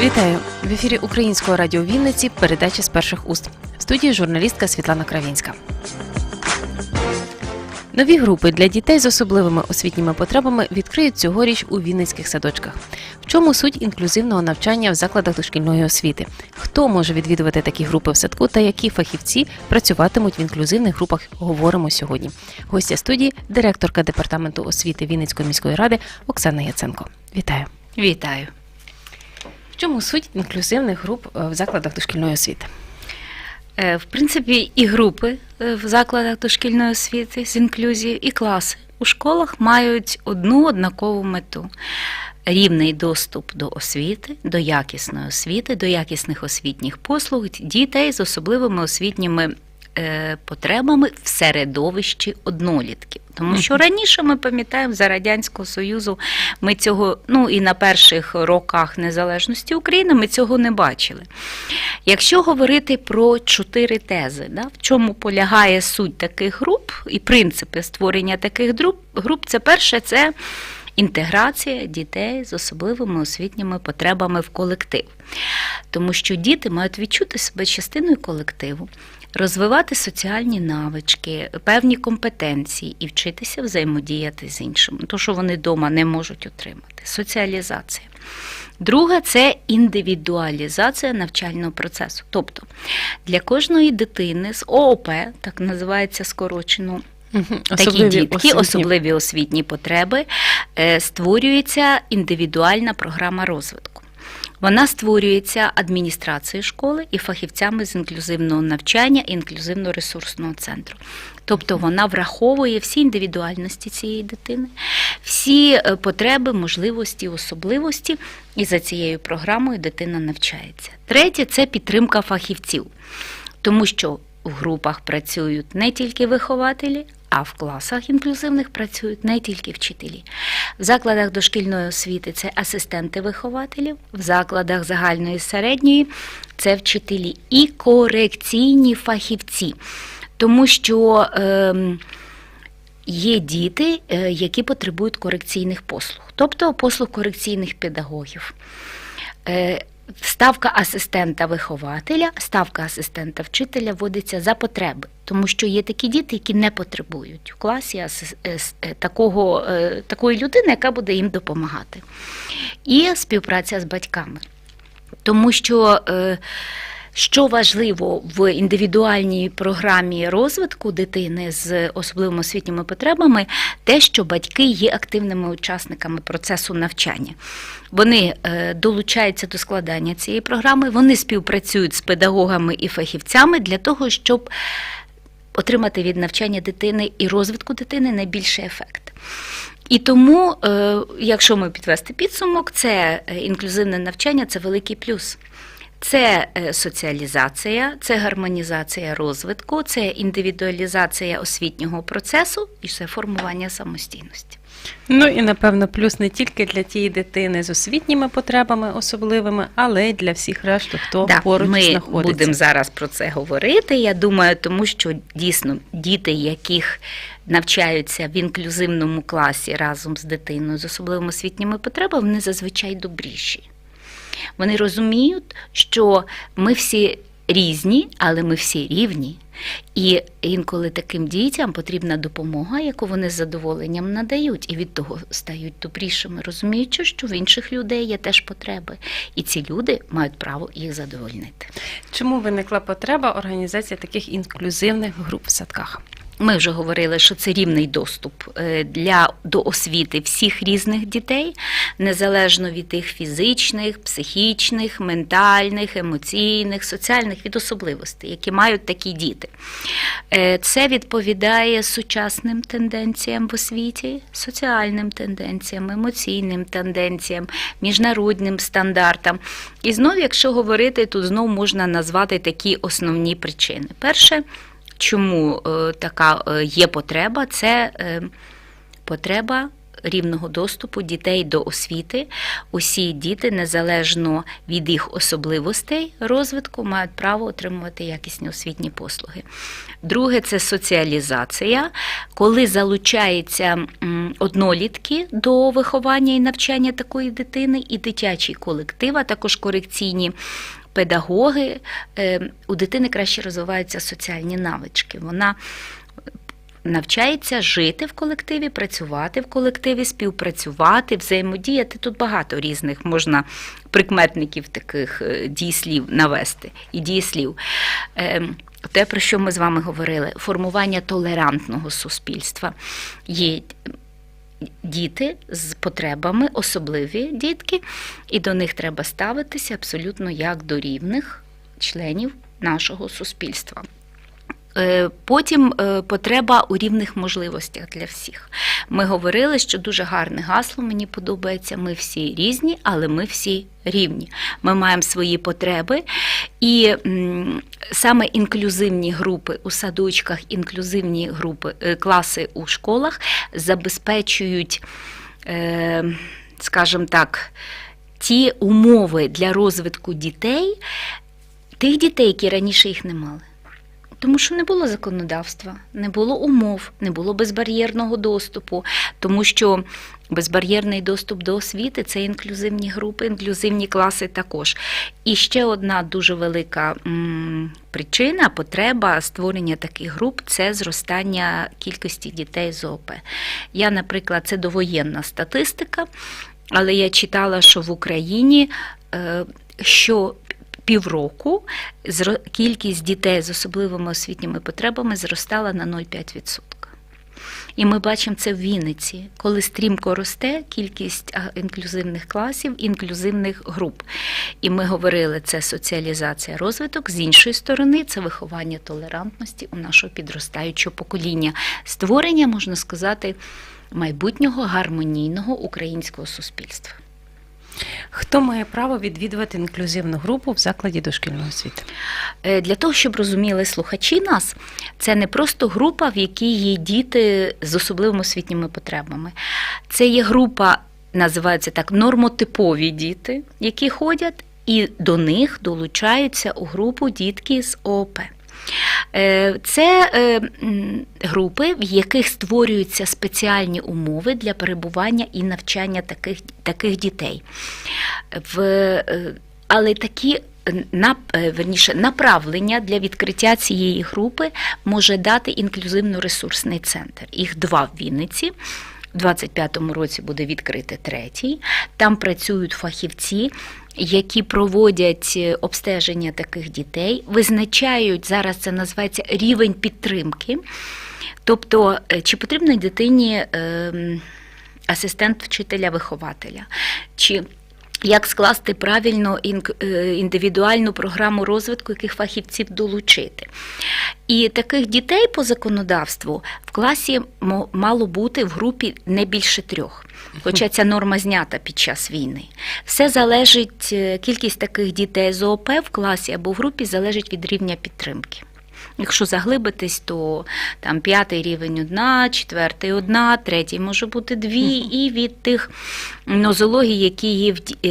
Вітаю в ефірі Українського радіо Вінниці. Передача з перших уст в студії журналістка Світлана Кравінська. Нові групи для дітей з особливими освітніми потребами відкриють цьогоріч у Вінницьких садочках. В чому суть інклюзивного навчання в закладах дошкільної освіти? Хто може відвідувати такі групи в садку та які фахівці працюватимуть в інклюзивних групах? Говоримо сьогодні. Гостя студії, директорка департаменту освіти Вінницької міської ради Оксана Яценко. Вітаю. Вітаю. В чому суть інклюзивних груп е, в закладах дошкільної освіти? Е, В принципі, і групи е, в закладах дошкільної освіти з інклюзією, і класи у школах мають одну однакову мету. Рівний доступ до освіти, до якісної освіти, до якісних освітніх послуг дітей з особливими освітніми е, потребами в середовищі однолітків. Тому що раніше ми пам'ятаємо за Радянського Союзу ми цього, ну і на перших роках незалежності України ми цього не бачили. Якщо говорити про чотири тези, да, в чому полягає суть таких груп і принципи створення таких груп, груп це перше, це інтеграція дітей з особливими освітніми потребами в колектив. Тому що діти мають відчути себе частиною колективу, розвивати соціальні навички, певні компетенції і вчитися взаємодіяти з іншими, то, що вони вдома не можуть отримати. Соціалізація. Друга це індивідуалізація навчального процесу. Тобто для кожної дитини з ООП, так називається скорочено, такі дітки, освітні. особливі освітні потреби, е, створюється індивідуальна програма розвитку. Вона створюється адміністрацією школи і фахівцями з інклюзивного навчання і інклюзивно-ресурсного центру. Тобто вона враховує всі індивідуальності цієї дитини, всі е, потреби, можливості, особливості, і за цією програмою дитина навчається. Третє це підтримка фахівців, тому що в групах працюють не тільки вихователі, а в класах інклюзивних працюють не тільки вчителі. В закладах дошкільної освіти це асистенти вихователів, в закладах загальної середньої це вчителі і корекційні фахівці. Тому що ем, є діти, е, які потребують корекційних послуг, тобто послуг корекційних педагогів. Е, Ставка асистента вихователя, ставка асистента вчителя вводиться за потреби, тому що є такі діти, які не потребують в класі е, е, такого, е, такої людини, яка буде їм допомагати. І співпраця з батьками. Тому що що важливо в індивідуальній програмі розвитку дитини з особливими освітніми потребами, те, що батьки є активними учасниками процесу навчання. Вони е, долучаються до складання цієї програми, вони співпрацюють з педагогами і фахівцями для того, щоб отримати від навчання дитини і розвитку дитини найбільший ефект. І тому, е, якщо ми підвести підсумок, це е, інклюзивне навчання це великий плюс. Це е, соціалізація, це гармонізація розвитку, це індивідуалізація освітнього процесу і це формування самостійності. Ну і напевно, плюс не тільки для тієї дитини з освітніми потребами особливими, але й для всіх решти, хто Да, поруч ми знаходиться. будемо зараз про це говорити. Я думаю, тому що дійсно діти, яких навчаються в інклюзивному класі разом з дитиною з особливими освітніми потребами, вони зазвичай добріші. Вони розуміють, що ми всі різні, але ми всі рівні. І інколи таким дітям потрібна допомога, яку вони з задоволенням надають, і від того стають добрішими, розуміючи, що в інших людей є теж потреби, і ці люди мають право їх задовольнити. Чому виникла потреба організації таких інклюзивних груп в садках? Ми вже говорили, що це рівний доступ е, для до освіти всіх різних дітей, незалежно від їх фізичних, психічних, ментальних, емоційних, соціальних від особливостей, які мають такі діти. Е, Це відповідає сучасним тенденціям в освіті, соціальним тенденціям, емоційним тенденціям, міжнародним стандартам. І знову, якщо говорити, тут знову можна назвати такі основні причини. Перше, чому е, така е, є потреба, це е, потреба рівного доступу дітей до освіти. Усі діти, незалежно від їх особливостей розвитку, мають право отримувати якісні освітні послуги. Друге це соціалізація, коли залучаються однолітки до виховання і навчання такої дитини, і дитячий колектив, а також корекційні педагоги. Е, У дитини краще розвиваються соціальні навички. Вона навчається жити в колективі, працювати в колективі, співпрацювати, взаємодіяти. Тут багато різних можна прикметників таких е, дієслів навести і дієслів. Ем, Те, про що ми з вами говорили, формування толерантного суспільства. Є діти з потребами, особливі дітки, і до них треба ставитися абсолютно як до рівних членів нашого суспільства. Е, Потім е, потреба у рівних можливостях для всіх. Ми говорили, що дуже гарне гасло мені подобається. Ми всі різні, але ми всі рівні. Ми маємо свої потреби, і саме інклюзивні групи у садочках, інклюзивні групи, е, класи у школах забезпечують, е, скажімо так, ті умови для розвитку дітей, тих дітей, які раніше їх не мали. Тому що не було законодавства, не було умов, не було безбар'єрного доступу, тому що безбар'єрний доступ до освіти це інклюзивні групи, інклюзивні класи також. І ще одна дуже велика причина, потреба створення таких груп це зростання кількості дітей з ОП. Я, наприклад, це довоєнна статистика, але я читала, що в Україні е, що півроку кількість дітей з особливими освітніми потребами зростала на 0,5%. І ми бачимо це в Вінниці, коли стрімко росте кількість інклюзивних класів, інклюзивних груп. І ми говорили, це соціалізація розвиток. З іншої сторони, це виховання толерантності у нашого підростаючого покоління, створення, можна сказати, майбутнього гармонійного українського суспільства. Хто має право відвідувати інклюзивну групу в закладі дошкільної освіти? Е, Для того, щоб розуміли слухачі нас, це не просто група, в якій є діти з особливими освітніми потребами. Це є група, називається так, нормотипові діти, які ходять, і до них долучаються у групу дітки з ООП. Е, Це е, групи, в яких створюються спеціальні умови для перебування і навчання таких, таких дітей. В, е, але такі на, верніше, направлення для відкриття цієї групи може дати інклюзивно-ресурсний центр. Їх два в Вінниці. У 25-му році буде відкрити третій. Там працюють фахівці, які проводять е, обстеження таких дітей, визначають зараз це називається рівень підтримки. Тобто, е, чи потрібна дитині ем, асистент вчителя-вихователя, чи як скласти правильно е, індивідуальну програму розвитку, яких фахівців долучити. І таких дітей по законодавству в класі мало бути в групі не більше трьох. Хоча ця норма знята під час війни. Все залежить, е, кількість таких дітей з ООП в класі або в групі залежить від рівня підтримки. Якщо заглибитись, то там п'ятий рівень одна, четвертий одна, третій може бути дві, і від тих нозологій, які є в, е,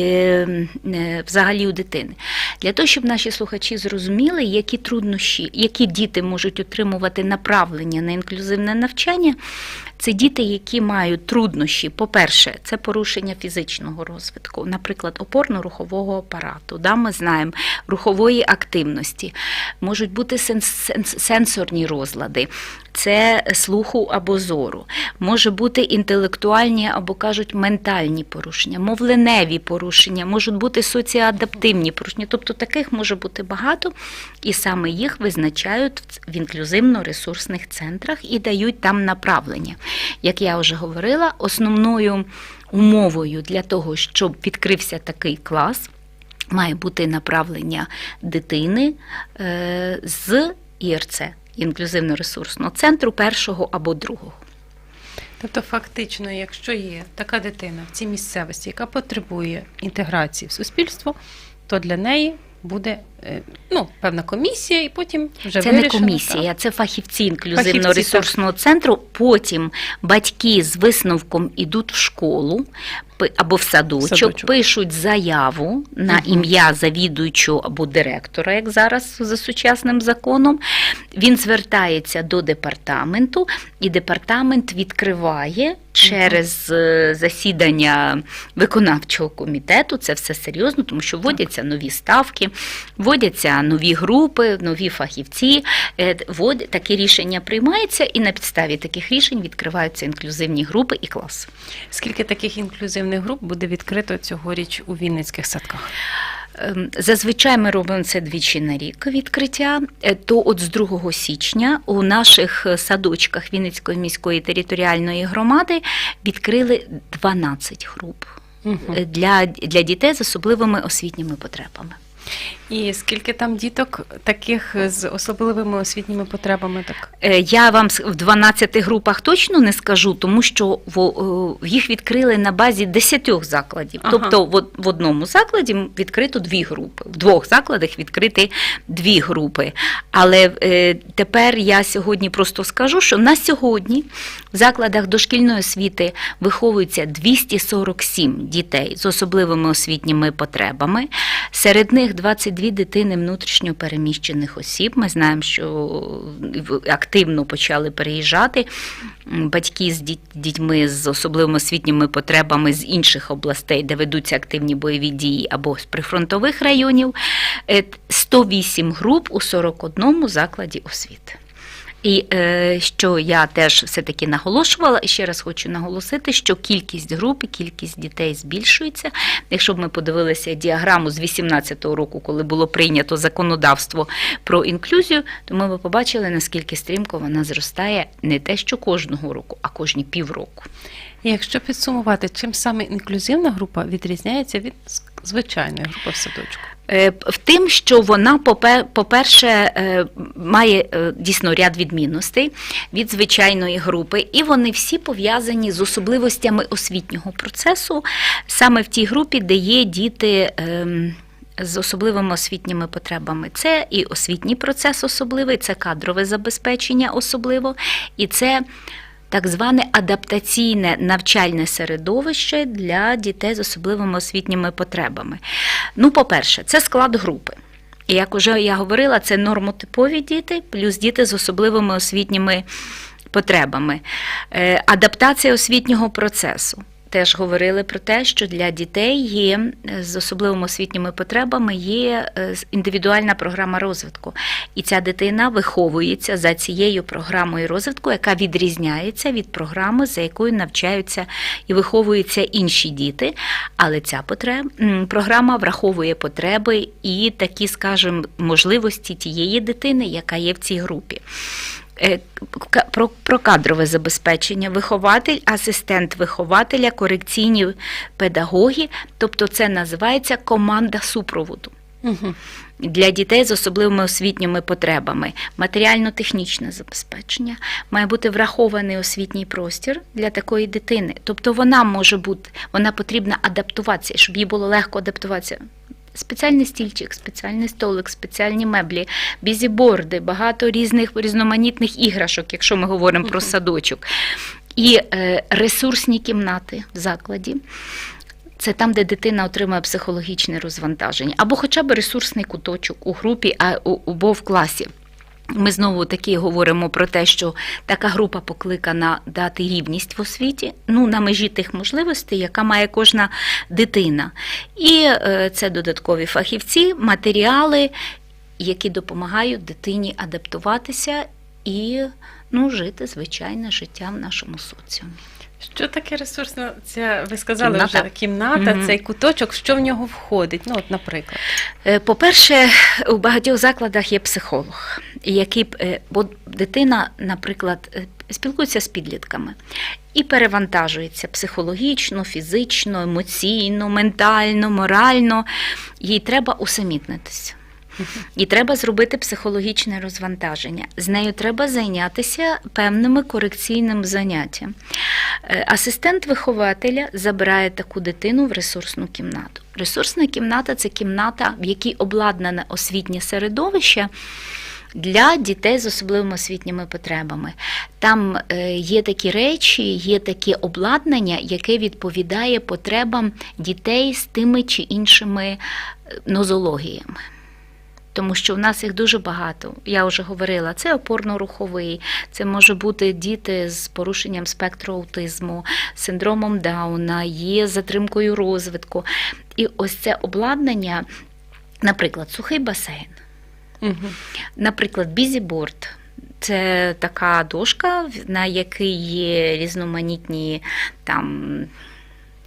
е, взагалі у дитини. Для того, щоб наші слухачі зрозуміли, які труднощі, які діти можуть отримувати направлення на інклюзивне навчання, це діти, які мають труднощі. По-перше, це порушення фізичного розвитку, наприклад, опорно-рухового апарату. Да, ми знаємо рухової активності, можуть бути сенс- сенс- сенсорні розлади, це слуху або зору, може бути інтелектуальні або кажуть ментальні порушення, мовленеві порушення, можуть бути соціоадаптивні порушення. Тобто таких може бути багато, і саме їх визначають в інклюзивно-ресурсних центрах і дають там направлення. Як я вже говорила, основною умовою для того, щоб відкрився такий клас, має бути направлення дитини е, з ІРЦ, інклюзивно-ресурсного центру першого або другого. Тобто, фактично, якщо є така дитина в цій місцевості, яка потребує інтеграції в суспільство, то для неї буде ну, певна комісія, і потім вже Це не вирішено, комісія, це фахівці інклюзивно-ресурсного центру. Потім батьки з висновком ідуть в школу або в садочок, Садочок. пишуть заяву на Мгм. ім'я завідуючого або директора, як зараз за сучасним законом. Він звертається до департаменту, і департамент відкриває через е, засідання виконавчого комітету. Це все серйозно, тому що вводяться нові ставки, вводяться нові групи, нові фахівці. Е, Таке рішення приймається, і на підставі таких рішень відкриваються інклюзивні групи і класи. Скільки таких інклюзивних груп буде відкрито цьогоріч у Вінницьких садках? Ем, Зазвичай ми робимо це двічі на рік відкриття. Е, То от з 2 січня у наших е, садочках Вінницької міської територіальної громади відкрили 12 груп е, для, для дітей з особливими освітніми потребами. І скільки там діток таких з особливими освітніми потребами? Так Е, Я вам в 12 групах точно не скажу, тому що в, їх відкрили на базі 10 закладів. Ага. Тобто в, одному закладі відкрито дві групи, в двох закладах відкриті дві групи. Але е, тепер я сьогодні просто скажу, що на сьогодні в закладах дошкільної освіти виховується 247 дітей з особливими освітніми потребами. Серед них 22 дитини внутрішньо переміщених осіб. Ми знаємо, що активно почали переїжджати батьки з дітьми з особливими освітніми потребами з інших областей, де ведуться активні бойові дії або з прифронтових районів. Е, 108 груп у 41 закладі освіти. І е, що я теж все-таки наголошувала, і ще раз хочу наголосити, що кількість груп кількість дітей збільшується. Якщо б ми подивилися діаграму з 2018 року, коли було прийнято законодавство про інклюзію, то ми б побачили, наскільки стрімко вона зростає не те, що кожного року, а кожні півроку. Якщо підсумувати, чим саме інклюзивна група відрізняється від звичайної групи в садочку? Е, В тим, що вона, попе- по-перше, е, має е, дійсно ряд відмінностей від звичайної групи, і вони всі пов'язані з особливостями освітнього процесу, саме в тій групі, де є діти. ем, З особливими освітніми потребами. Це і освітній процес особливий, це кадрове забезпечення особливо, і це так зване адаптаційне навчальне середовище для дітей з особливими освітніми потребами. Ну, по-перше, це склад групи. І як уже я говорила, це нормотипові діти, плюс діти з особливими освітніми потребами. Е, Адаптація освітнього процесу. Теж говорили про те, що для дітей є з особливими освітніми потребами є е, індивідуальна програма розвитку. І ця дитина виховується за цією програмою розвитку, яка відрізняється від програми, за якою навчаються і виховуються інші діти. Але ця потреб, програма враховує потреби і такі, скажімо, можливості тієї дитини, яка є в цій групі. Е, Про, про кадрове забезпечення, вихователь, асистент вихователя, корекційні педагоги, тобто це називається команда супроводу Угу. для дітей з особливими освітніми потребами, матеріально-технічне забезпечення, має бути врахований освітній простір для такої дитини. Тобто вона може бути, вона потрібна адаптуватися, щоб їй було легко адаптуватися. Спеціальний стільчик, спеціальний столик, спеціальні меблі, бізіборди, багато різних різноманітних іграшок, якщо ми говоримо про садочок, і е, ресурсні кімнати в закладі. Це там, де дитина отримує психологічне розвантаження, або хоча б ресурсний куточок у групі а, у- або в класі. Ми знову таки говоримо про те, що така група покликана дати рівність в освіті, ну на межі тих можливостей, яка має кожна дитина. І е, це додаткові фахівці, матеріали, які допомагають дитині адаптуватися і ну, жити звичайне життя в нашому соціумі. Що таке ресурсна? Ця ви сказали Кімната. вже кімната, Мгм. цей куточок, що в нього входить? Ну, от, наприклад. Е, По-перше, у багатьох закладах є психолог, який е, бо дитина, наприклад, е, спілкується з підлітками і перевантажується психологічно, фізично, емоційно, ментально, морально. Їй треба усамітнитися. І треба зробити психологічне розвантаження. З нею треба зайнятися певними корекційним заняттям. Е, Асистент вихователя забирає таку дитину в ресурсну кімнату. Ресурсна кімната це кімната, в якій обладнане освітнє середовище. Для дітей з особливими освітніми потребами. Там е, є такі речі, є таке обладнання, яке відповідає потребам дітей з тими чи іншими е, нозологіями. Тому що в нас їх дуже багато. Я вже говорила, це опорно-руховий, це може бути діти з порушенням спектру аутизму, синдромом Дауна, є затримкою розвитку. І ось це обладнання, наприклад, сухий басейн. Угу. Наприклад, бізіборд. Це така дошка, на якій є різноманітні там.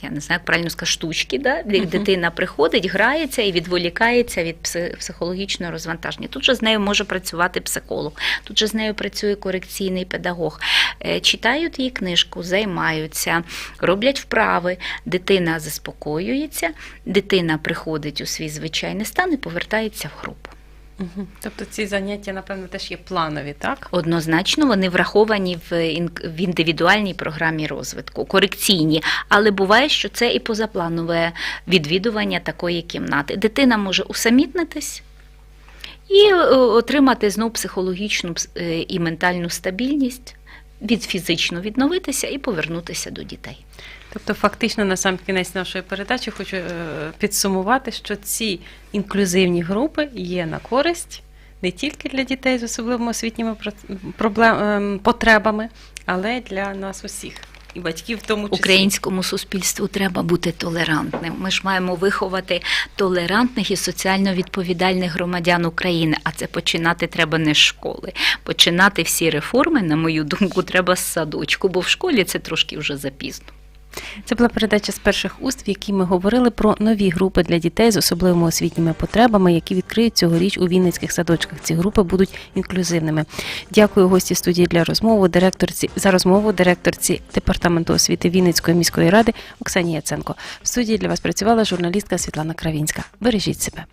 Я не знаю, як правильно сказати, штучки, да? де Мгм. дитина приходить, грається і відволікається від психологічного розвантаження. Тут же з нею може працювати психолог, тут же з нею працює корекційний педагог. Е, Читають її книжку, займаються, роблять вправи. Дитина заспокоюється, дитина приходить у свій звичайний стан і повертається в групу. Тобто ці заняття, напевно, теж є планові, так? Однозначно, вони враховані в в індивідуальній програмі розвитку, корекційні, але буває, що це і позапланове відвідування такої кімнати. Дитина може усамітнитись і е, отримати знов психологічну е, і ментальну стабільність, від фізично відновитися і повернутися до дітей. Тобто, фактично, на сам кінець нашої передачі хочу е, підсумувати, що ці інклюзивні групи є на користь не тільки для дітей з особливими освітніми про- проблем, ем, потребами, але й для нас усіх. І батьків в тому числі. Українському суспільству треба бути толерантним. Ми ж маємо виховати толерантних і соціально відповідальних громадян України. А це починати треба не з школи. Починати всі реформи, на мою думку, треба з садочку, бо в школі це трошки вже запізно. Це була передача з перших уст, в якій ми говорили про нові групи для дітей з особливими освітніми потребами, які відкриють цьогоріч у Вінницьких садочках. Ці групи будуть інклюзивними. Дякую гості студії для розмови, директорці за розмову, директорці департаменту освіти Вінницької міської ради Оксані Яценко. В студії для вас працювала журналістка Світлана Кравінська. Бережіть себе.